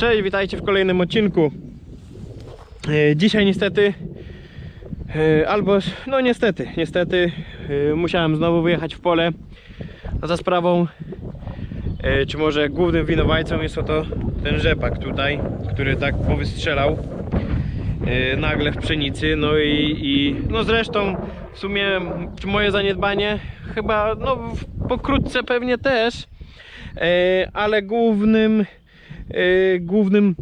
Cześć, witajcie w kolejnym odcinku. E, Dzisiaj niestety, e, albo, no niestety, niestety e, musiałem znowu wyjechać w pole. Za sprawą, czy może głównym winowajcą jest oto ten rzepak tutaj, który tak powystrzelał nagle w pszenicy, no i, i no zresztą w sumie moje zaniedbanie? Chyba, no pokrótce pewnie też, ale głównym głównym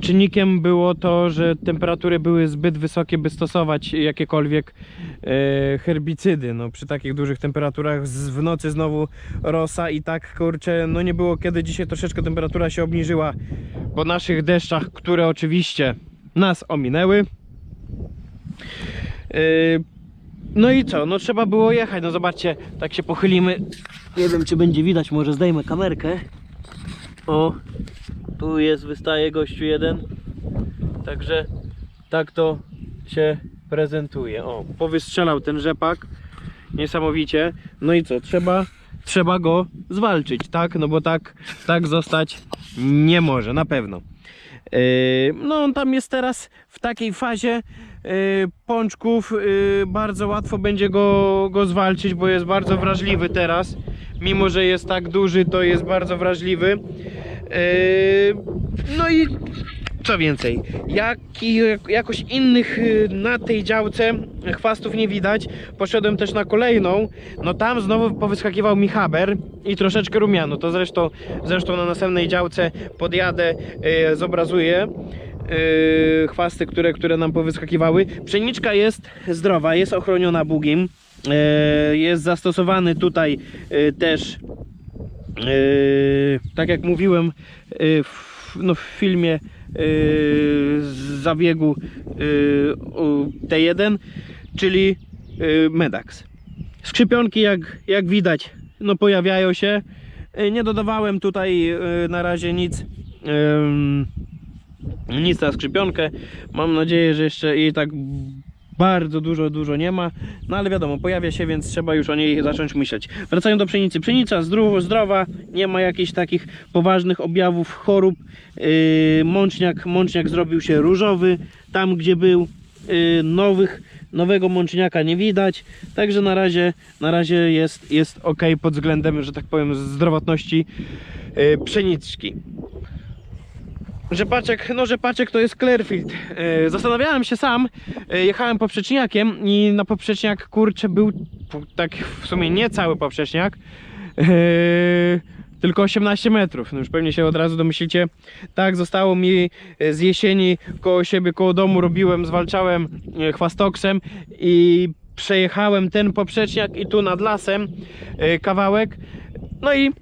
czynnikiem było to, że temperatury były zbyt wysokie, by stosować jakiekolwiek e, herbicydy. No, przy takich dużych temperaturach w nocy znowu rosa i tak kurczę, no nie było kiedy dzisiaj troszeczkę temperatura się obniżyła po naszych deszczach, które oczywiście nas ominęły. E, no i co? No trzeba było jechać. No zobaczcie, tak się pochylimy. Nie wiem czy będzie widać, może zdejmę kamerkę. O, tu jest, wystaje gościu jeden. Także tak to się prezentuje. O, powystrzelał ten rzepak. Niesamowicie. No i co? Trzeba, trzeba go zwalczyć, tak? No bo tak, tak zostać nie może, na pewno. Yy, no on tam jest teraz w takiej fazie yy, pączków. Yy, bardzo łatwo będzie go, go zwalczyć, bo jest bardzo wrażliwy teraz. Mimo, że jest tak duży, to jest bardzo wrażliwy. Yy, no i co więcej, jaki, jakoś innych yy, na tej działce chwastów nie widać. Poszedłem też na kolejną, no tam znowu powyskakiwał mi haber i troszeczkę rumianu. To zresztą, zresztą na następnej działce podjadę, yy, zobrazuję yy, chwasty, które, które nam powyskakiwały. Pszeniczka jest zdrowa, jest ochroniona bugiem. Yy, jest zastosowany tutaj yy, też Yy, tak jak mówiłem w, no, w filmie z zabiegu yy, u T1, czyli Medax. Skrzypionki jak, jak widać no, pojawiają się. Nie dodawałem tutaj na razie nic nic na skrzypionkę. Mam nadzieję, że jeszcze jej tak bardzo dużo, dużo nie ma. No ale wiadomo, pojawia się, więc trzeba już o niej zacząć myśleć. Wracając do pszenicy. Pszenica zdrowa, zdrowa nie ma jakichś takich poważnych objawów chorób. Yy, mączniak, mączniak zrobił się różowy tam, gdzie był. Yy, nowych, nowego mączniaka nie widać. Także na razie, na razie jest, jest ok pod względem, że tak powiem, zdrowotności yy, pszeniczki. Rzepaczek, no rzepaczek to jest Clearfield. E, Zastanawiałem się sam, e, jechałem poprzeczniakiem i na poprzeczniak kurczę był tak w sumie nie cały poprzeczniak, e, tylko 18 metrów. No już pewnie się od razu domyślicie. Tak, zostało mi z jesieni koło siebie, koło domu robiłem, zwalczałem chwastoksem i przejechałem ten poprzeczniak i tu nad lasem kawałek. No i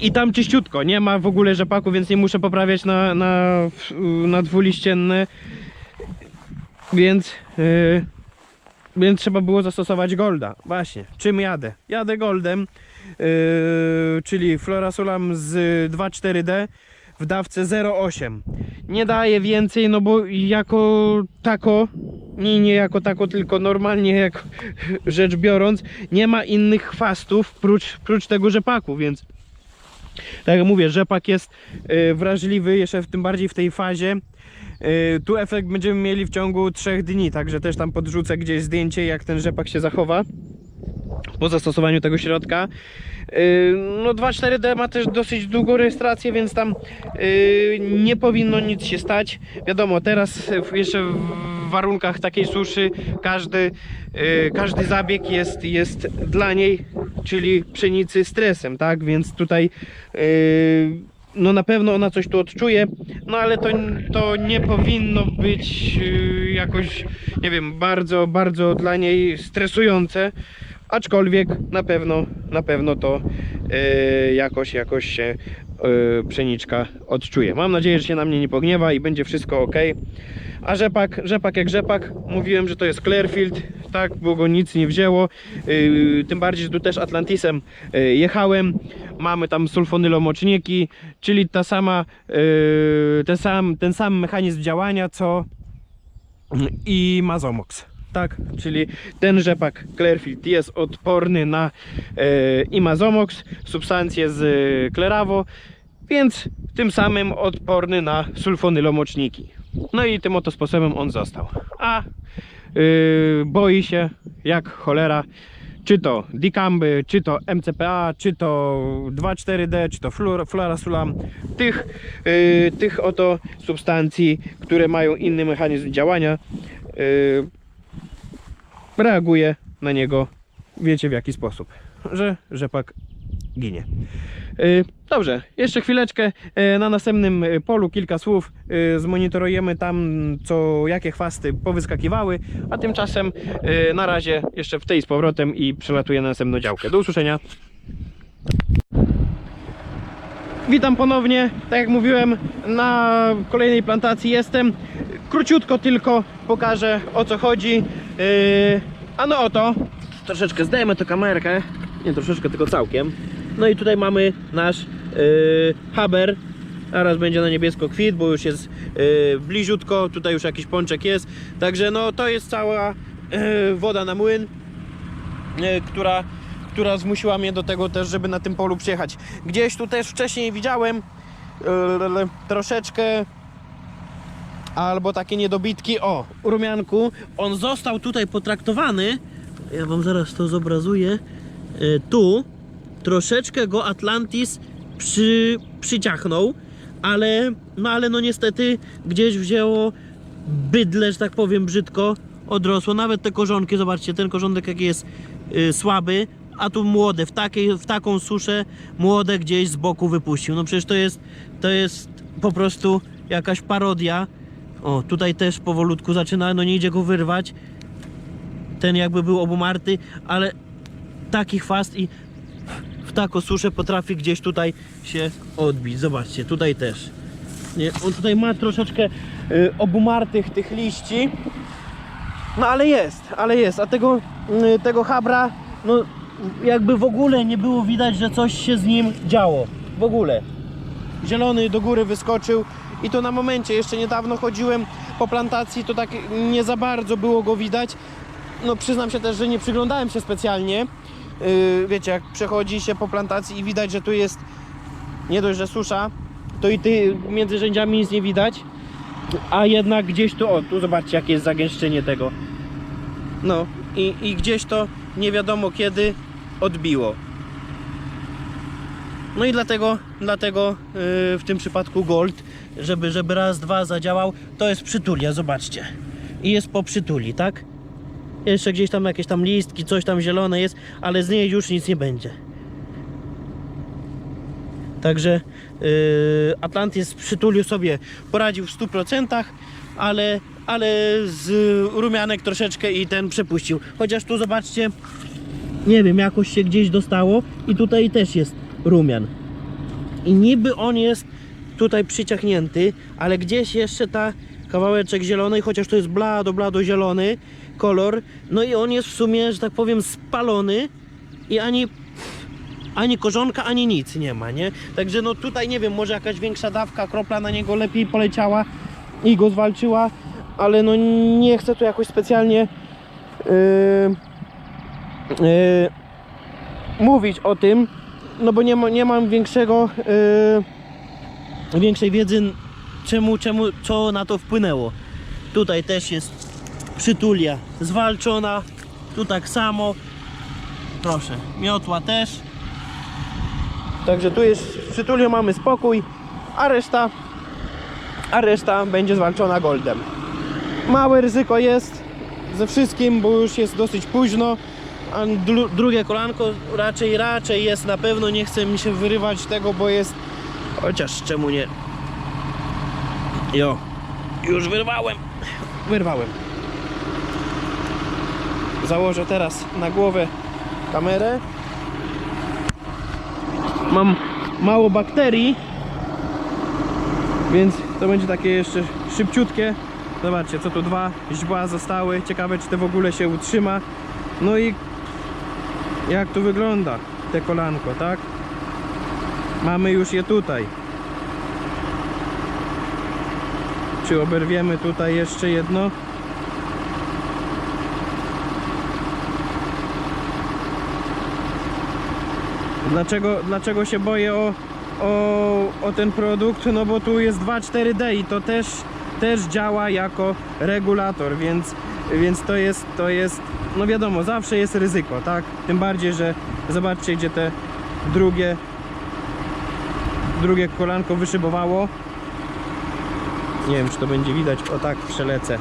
i tam czyściutko, nie ma w ogóle rzepaku, więc nie muszę poprawiać na, na, na dwuliścienne. Więc, yy, więc trzeba było zastosować Golda. Właśnie, czym jadę? Jadę Goldem, yy, czyli Florasulam z 2.4D w dawce 0,8. Nie daje więcej, no bo jako tako, nie, nie jako tako, tylko normalnie jako rzecz biorąc, nie ma innych chwastów prócz, prócz tego rzepaku, więc tak jak mówię, rzepak jest y, wrażliwy, jeszcze w tym bardziej w tej fazie. Y, tu efekt będziemy mieli w ciągu 3 dni, także też tam podrzucę gdzieś zdjęcie, jak ten rzepak się zachowa po zastosowaniu tego środka. Y, No 2.4D ma też dosyć długą rejestrację, więc tam nie powinno nic się stać. Wiadomo, teraz jeszcze warunkach takiej suszy każdy, y, każdy zabieg jest, jest dla niej, czyli pszenicy stresem, tak? Więc tutaj y, no na pewno ona coś tu odczuje, no ale to, to nie powinno być y, jakoś, nie wiem, bardzo, bardzo dla niej stresujące. Aczkolwiek na pewno, na pewno to jakoś, jakoś się pszeniczka odczuje. Mam nadzieję, że się na mnie nie pogniewa i będzie wszystko ok. A rzepak, rzepak jak rzepak, mówiłem, że to jest Clearfield, tak, bo go nic nie wzięło. E, tym bardziej, że tu też Atlantisem e, jechałem. Mamy tam sulfonylomoczniki, czyli ta sama, ten, sam, ten sam mechanizm działania, co i Mazomox. Tak, czyli ten rzepak Clearfield jest odporny na e, Imazomox, substancje z Cleravo więc tym samym odporny na sulfonylomoczniki. No i tym oto sposobem on został. A yy, boi się jak cholera czy to dicamby, czy to MCPA, czy to 2,4D, czy to florasulam, tych, yy, tych oto substancji, które mają inny mechanizm działania, yy, reaguje na niego, wiecie w jaki sposób, że rzepak ginie. Yy, Dobrze, jeszcze chwileczkę yy, na następnym yy, polu kilka słów zmonitorujemy tam co jakie chwasty powyskakiwały, a tymczasem na razie jeszcze w tej z powrotem i przelatuję na następną działkę. Do usłyszenia. Witam ponownie, tak jak mówiłem, na kolejnej plantacji jestem. Króciutko tylko pokażę o co chodzi. A no oto, troszeczkę zdejmę tę kamerkę, nie troszeczkę, tylko całkiem. No i tutaj mamy nasz yy, haber. Zaraz będzie na niebiesko kwit, bo już jest yy, bliziutko, tutaj już jakiś pączek jest. Także no to jest cała yy, woda na młyn, yy, która która zmusiła mnie do tego też, żeby na tym polu przyjechać. Gdzieś tu też wcześniej widziałem yy, troszeczkę albo takie niedobitki. O, rumianku. On został tutaj potraktowany. Ja wam zaraz to zobrazuję. Yy, tu troszeczkę go Atlantis przy, przyciachnął, ale no ale no niestety gdzieś wzięło bydle, że tak powiem brzydko, odrosło. Nawet te korzonki, zobaczcie, ten korzonek jaki jest yy, słaby, a tu młode, w, takiej, w taką suszę młode gdzieś z boku wypuścił. No przecież to jest, to jest po prostu jakaś parodia. O, tutaj też powolutku zaczyna, no nie idzie go wyrwać. Ten jakby był obumarty, ale taki chwast i w taką suszę potrafi gdzieś tutaj się odbić. Zobaczcie, tutaj też. Nie, on tutaj ma troszeczkę y, obumartych tych liści. No ale jest, ale jest. A tego, y, tego habra, no jakby w ogóle nie było widać, że coś się z nim działo. W ogóle. Zielony do góry wyskoczył i to na momencie. Jeszcze niedawno chodziłem po plantacji, to tak nie za bardzo było go widać. No przyznam się też, że nie przyglądałem się specjalnie. Yy, wiecie, jak przechodzi się po plantacji i widać, że tu jest nie dość, że susza, to i ty między rzędziami nic nie widać. A jednak gdzieś tu, o, tu zobaczcie jakie jest zagęszczenie tego. No i, i gdzieś to nie wiadomo kiedy odbiło. No i dlatego, dlatego yy, w tym przypadku Gold, żeby, żeby raz, dwa zadziałał, to jest przytulia, zobaczcie. I jest po przytuli, tak? Jeszcze gdzieś tam jakieś tam listki, coś tam zielone jest, ale z niej już nic nie będzie. Także yy, Atlantis przytulił sobie, poradził w 100%, ale, ale z rumianek troszeczkę i ten przepuścił. Chociaż tu zobaczcie, nie wiem, jakoś się gdzieś dostało i tutaj też jest rumian. I niby on jest tutaj przyciachnięty, ale gdzieś jeszcze ta kawałeczek zielonej, chociaż to jest blado, blado zielony kolor, no i on jest w sumie, że tak powiem, spalony i ani ani korzonka, ani nic nie ma, nie? Także no tutaj nie wiem, może jakaś większa dawka, kropla na niego lepiej poleciała i go zwalczyła, ale no nie chcę tu jakoś specjalnie yy, yy, mówić o tym, no bo nie, ma, nie mam większego yy, większej wiedzy czemu, czemu, co na to wpłynęło. Tutaj też jest przytulia zwalczona, tu tak samo, proszę, miotła też. Także tu jest w mamy spokój, a reszta, a reszta będzie zwalczona goldem. Małe ryzyko jest ze wszystkim, bo już jest dosyć późno. A dru drugie kolanko raczej, raczej jest na pewno. Nie chcę mi się wyrywać tego, bo jest. Chociaż czemu nie? Jo, już wyrwałem. Wyrwałem. Założę teraz na głowę kamerę. Mam mało bakterii, więc to będzie takie jeszcze szybciutkie. Zobaczcie, co tu dwa źdźbła zostały. Ciekawe, czy to w ogóle się utrzyma. No i jak tu wygląda te kolanko, tak? Mamy już je tutaj. Czy oberwiemy tutaj jeszcze jedno? Dlaczego, dlaczego się boję o o, o ten produkt, no bo tu jest 2.4D i to też, też działa jako regulator, więc, więc to jest, to jest, no wiadomo, zawsze jest ryzyko, tak? Tym bardziej, że zobaczcie, gdzie te drugie, drugie kolanko wyszybowało. Nie wiem, czy to będzie widać, o tak przelecę.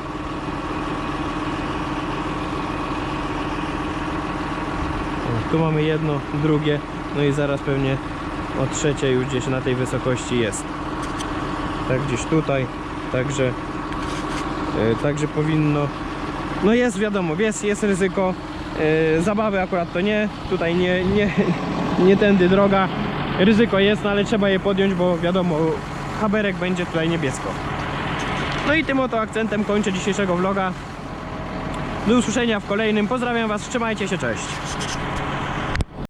O, tu mamy jedno, drugie, no i zaraz pewnie o trzecie już gdzieś na tej wysokości jest. Tak gdzieś tutaj, także e, także powinno. No jest wiadomo, jest, jest ryzyko. E, zabawy akurat to nie, tutaj nie, nie, nie tędy droga. Ryzyko jest, no ale trzeba je podjąć, bo wiadomo haberek będzie tutaj niebiesko no i tym oto akcentem kończę dzisiejszego vloga. Do usłyszenia w kolejnym, pozdrawiam was, trzymajcie się, cześć